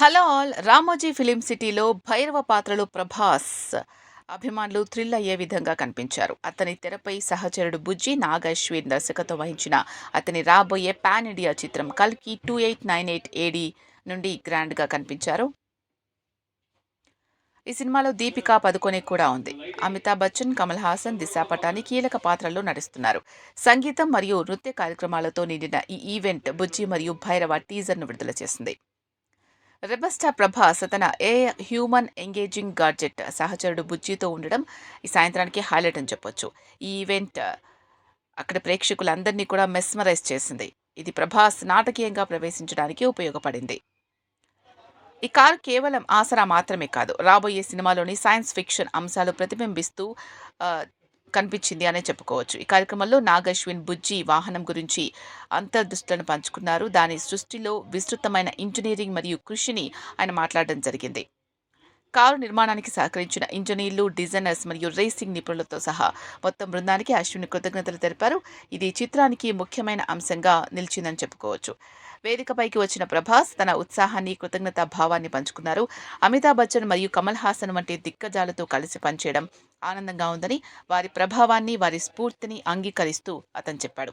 Hello all. Ramoji film సిటీలో భైరవ పాత్రలో ప్రభాస్. అభిమానులు థ్రిల్ అయ్యే విధంగా కనిపించారు. అతని తెరపై సహచరుడు బుజ్జి నాగశ్వీర్ దర్శకత్వం వహించిన అతని రాబోయే పాన్ ఇండియా చిత్రం కల్కి two eight nine eight AD నుండి గ్రాండ్గా కనిపించారు. ఈ సినిమాలో దీపికా పదుకొనే కూడా ఉంది. అమితాబ్ బచ్చన్ కమల్ హాసన్ దిశా పటాని కీలక పాత్రల్లో నటిస్తున్నారు. సంగీతం మరియు నృత్య కార్యక్రమాలతో నిండిన ఈ ఈవెంట్ బుజ్జి మరియు భైరవ టీజర్ను విడుదల చేసింది. రెబస్టా ప్రభాస్ తన ఏ హ్యూమన్ ఎంగేజింగ్ గాడ్జెట్ సహచరుడు బుజ్జితో ఉండడం ఈ సాయంత్రానికి హైలైట్ అని చెప్పొచ్చు. ఈ ఈవెంట్ అక్కడ ప్రేక్షకులందరినీ కూడా మెస్మరైజ్ చేసింది. ఇది ప్రభాస్ నాటకీయంగా ప్రవేశించడానికి ఉపయోగపడింది. ఈ కారు కేవలం ఆసరా మాత్రమే కాదు రాబోయే సినిమాలోని సైన్స్ ఫిక్షన్ అంశాలు ప్రతిబింబిస్తూ కనిపించింది అనే చెప్పుకోవచ్చు. ఈ కార్యక్రమంలో నాగశ్విన్ బుజ్జి వాహనం గురించి అంతర్దృష్టులను పంచుకున్నారు. దాని సృష్టిలో విస్తృతమైన ఇంజనీరింగ్ మరియు కృషిని ఆయన మాట్లాడడం జరిగింది. కారు నిర్మాణానికి సహకరించిన ఇంజనీర్లు డిజైనర్స్ మరియు రేసింగ్ నిపుణులతో సహా మొత్తం బృందానికి అశ్విని కృతజ్ఞతలు తెలిపారు. ఇది చిత్రానికి ముఖ్యమైన అంశంగా నిలిచిందని చెప్పుకోవచ్చు. వేదికపైకి వచ్చిన ప్రభాస్ తన ఉత్సాహాన్ని కృతజ్ఞతా భావాన్ని పంచుకున్నారు. అమితాబ్ బచ్చన్ మరియు కమల్ హాసన్ వంటి దిగ్గజాలతో కలిసి పనిచేయడం ఆనందంగా ఉందని వారి ప్రభావాన్ని వారి స్ఫూర్తిని అంగీకరిస్తూ అతను చెప్పాడు.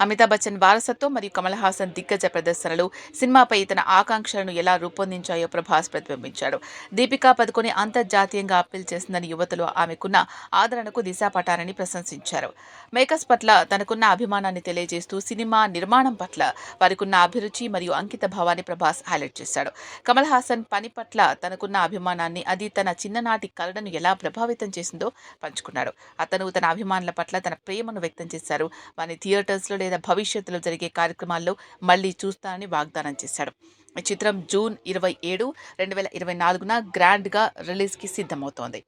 అమితాబ్ బచ్చన్ వారసత్వం మరియు కమల్ హాసన్ దిగ్గజ ప్రదర్శనలు సినిమాపై తన ఆకాంక్షలను ఎలా రూపొందించాయో ప్రభాస్ ప్రతిబింబించాడు. దీపికా పదుకొని అంతర్జాతీయంగా అప్పీల్ చేసిందని యువతలో ఆమెకున్న ఆదరణకు దిశాపటారని ప్రశంసించారు. మేకర్స్ పట్ల తనకున్న అభిమానాన్ని తెలియజేస్తూ సినిమా నిర్మాణం పట్ల వారికున్న అభిరుచి మరియు అంకిత భావాన్ని ప్రభాస్ హైలైట్ చేశాడు. కమల్ హాసన్ పని పట్ల తనకున్న అభిమానాన్ని అది తన చిన్ననాటి కళను ఎలా ప్రభావితం చేసిందో పంచుకున్నాడు. అతను తన అభిమానుల పట్ల తన ప్రేమను వ్యక్తం చేశారు. వారిని థియేటర్స్ థియేటర్స్లో లేదా భవిష్యత్తులో జరిగే కార్యక్రమాల్లో మళ్ళీ చూస్తానని వాగ్దానం చేశాడు. ఈ చిత్రం జూన్ ఇరవై ఏడు రెండు వేల ఇరవై నాలుగున గ్రాండ్గా రిలీజ్కి సిద్ధమవుతోంది.